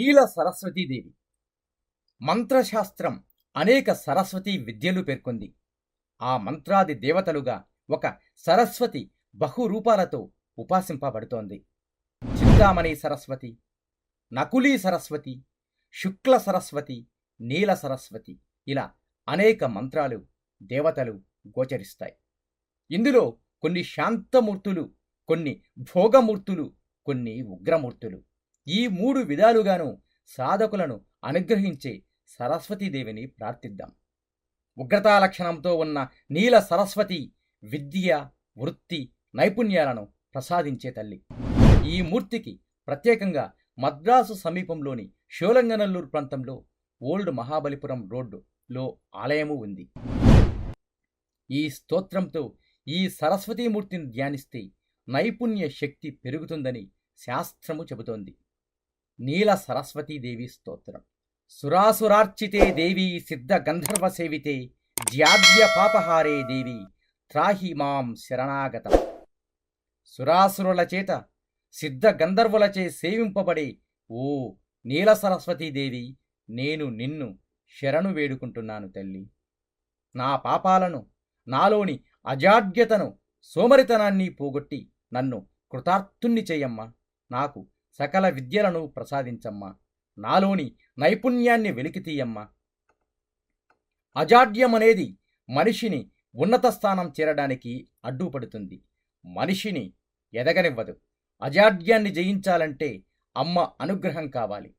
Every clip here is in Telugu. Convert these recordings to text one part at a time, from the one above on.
నీల సరస్వతీదేవి మంత్రశాస్త్రం అనేక సరస్వతీ విద్యలు పేర్కొంది. ఆ మంత్రాది దేవతలుగా ఒక సరస్వతి బహురూపాలతో ఉపాసింపబడుతోంది. చింతామణి సరస్వతి నకులీ సరస్వతి శుక్ల సరస్వతి నీల సరస్వతి ఇలా అనేక మంత్రాలు దేవతలు గోచరిస్తాయి. ఇందులో కొన్ని శాంతమూర్తులు కొన్ని భోగమూర్తులు కొన్ని ఉగ్రమూర్తులు. ఈ మూడు విధాలుగాను సాధకులను అనుగ్రహించే సరస్వతీదేవిని ప్రార్థిద్దాం. ఉగ్రతా లక్షణంతో ఉన్న నీల సరస్వతి విద్య వృత్తి నైపుణ్యాలను ప్రసాదించే తల్లి. ఈ మూర్తికి ప్రత్యేకంగా మద్రాసు సమీపంలోని షోలంగనల్లూరు ప్రాంతంలో ఓల్డ్ మహాబలిపురం రోడ్డులో ఆలయము ఉంది. ఈ స్తోత్రంతో ఈ సరస్వతీమూర్తిని ధ్యానిస్తే నైపుణ్య శక్తి పెరుగుతుందని శాస్త్రము చెబుతోంది. నీల సరస్వతీదేవి స్తోత్రం. సురాసురార్చితే దేవి సిద్ధ గంధర్వ సేవితే జ్యాద్య పాపహారే దేవి త్రాహి మాం శరణాగతం. సురాసురుల చేత సిద్ధ గంధర్వులచే సేవింపబడే ఓ నీల సరస్వతీదేవి నేను నిన్ను శరణు వేడుకుంటున్నాను తల్లి. నా పాపాలను నాలోని అజాడ్యతను సోమరితనాన్ని పోగొట్టి నన్ను కృతార్థుణ్ణి చేయమ్మా. నాకు సకల విద్యలను ప్రసాదించమ్మా. నాలోని నైపుణ్యాన్ని వెలికితీయమ్మా. అజాడ్యమనేది మనిషిని ఉన్నత స్థానం చేరడానికి అడ్డుపడుతుంది. మనిషిని ఎదగనివ్వదు. అజాడ్యాన్ని జయించాలంటే అమ్మ అనుగ్రహం కావాలి.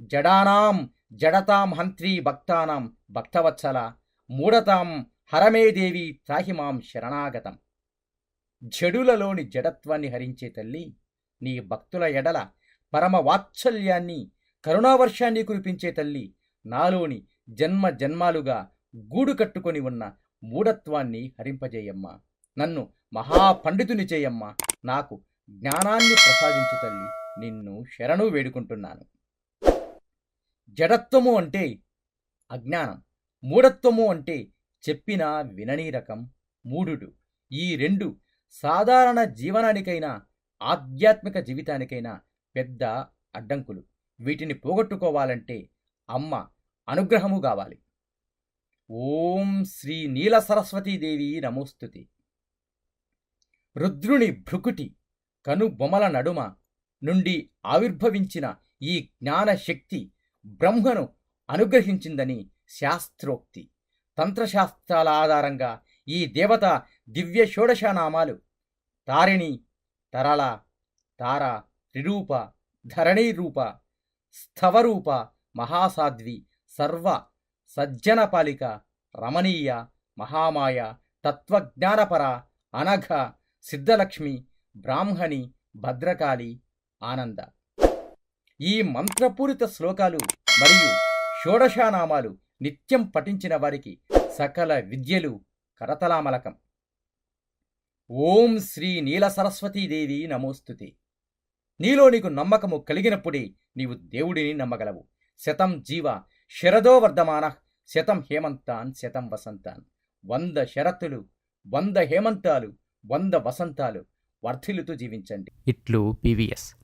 జడానాం జడతాం హంత్రీ భక్తానాం భక్తవత్సల మూడతాం హరమేదేవి త్రాహిమాం శరణాగతం. జడులలోని జడత్వాన్ని హరించే తల్లి నీ భక్తుల ఎడల పరమ వాత్సల్యాన్ని కరుణావర్షాన్ని కురిపించే తల్లి నాలోని జన్మ జన్మాలుగా గూడు కట్టుకొని ఉన్న మూఢత్వాన్ని హరింపజేయమ్మా. నన్ను మహాపండితుని చేయమ్మా. నాకు జ్ఞానాన్ని ప్రసాదించు తల్లి నిన్ను శరణు వేడుకుంటున్నాను. జడత్వము అంటే అజ్ఞానం మూఢత్వము అంటే చెప్పిన వినని రకం మూఢుడు. ఈ రెండు సాధారణ జీవనానికైనా ఆధ్యాత్మిక జీవితానికైనా పెద్ద అడ్డంకులు. వీటిని పోగొట్టుకోవాలంటే అమ్మ అనుగ్రహము కావాలి. ఓం శ్రీ నీల సరస్వతీదేవి నమోస్తుతి. రుద్రుని భృకుటి కనుబొమల నడుమ నుండి ఆవిర్భవించిన ఈ జ్ఞానశక్తి బ్రహ్మను అనుగ్రహించిందని శాస్త్రోక్తి. తంత్రశాస్త్రాల ఆధారంగా ఈ దేవత దివ్య షోడశనామాలు. తారిణి తరళ తార త్రిరూప ధరణీరూప స్థవరూప మహాసాధ్వి సర్వ సజ్జనపాలిక రమణీయ మహామాయ తత్వజ్ఞానపర అనఘ సిద్ధలక్ష్మి బ్రాహ్మణి భద్రకాళి ఆనంద. ఈ మంత్రపూరిత శ్లోకాలు మరియు షోడశానామాలు నిత్యం పఠించిన వారికి సకల విద్యలు కరతలామలకం. ఓం శ్రీ నీల సరస్వతీదేవి నమోస్తుతి. నీలో నీకు నమ్మకము కలిగినప్పుడే నీవు దేవుడిని నమ్మగలవు. శతం జీవ శరదో వర్ధమాన శతం హేమంతాన్ శతం వసంతాన్. వంద శరత్తులు వంద హేమంతాలు వంద వసంతాలు వర్ధిల్లుతూ జీవించండి. ఇట్లు పివిఎస్